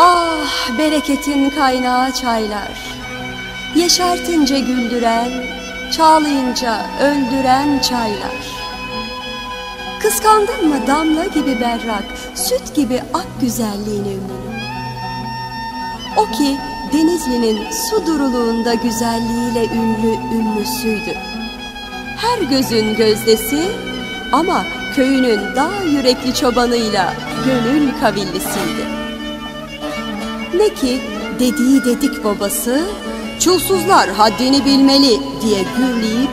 Ah bereketin kaynağı çaylar. Yeşertince güldüren Çağlayınca öldüren çaylar. Kıskandın mı damla gibi berrak Süt gibi ak güzelliğini ümmünün O ki Denizli'nin su duruluğunda güzelliğiyle ünlü ümmüsüydü Her gözün gözdesi ama köyünün dağ yürekli çobanıyla gönül kavillisiydi. Ne ki dediği dedik babası, çulsuzlar haddini bilmeli diye gürleyip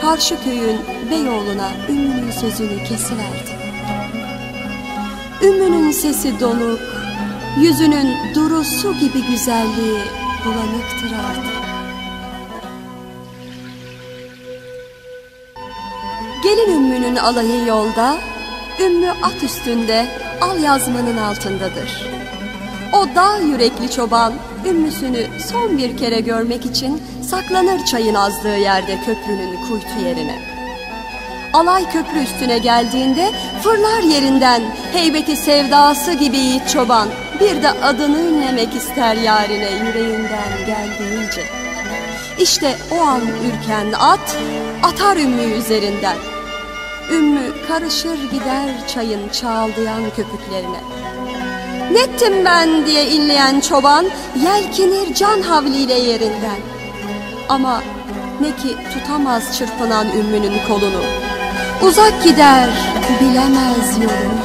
karşı köyün Beyoğlu'na Ümmü'nün sözünü kesiverdi. Ümmü'nün sesi donuk, yüzünün duru su gibi güzelliği bulanıktır artık. Gelin Ümmü'nün alayı yolda, Ümmü at üstünde, al yazmanın altındadır. O dağ yürekli çoban, Ümmüsünü son bir kere görmek için saklanır çayın azdığı yerde köprünün kuytu yerine. Alay köprü üstüne geldiğinde fırlar yerinden heybeti sevdası gibi yiğit çoban bir de adını ünlemek ister yarine yüreğinden geldiğince. İşte o an ürken at atar ümmü üzerinden. Ümmü karışır gider çayın çağıldayan köpüklerine. Nettim ben diye inleyen çoban yelkinir can havliyle yerinden. Ama ne ki tutamaz çırpınan ümmünün kolunu. Uzak gider bilemez yolunu.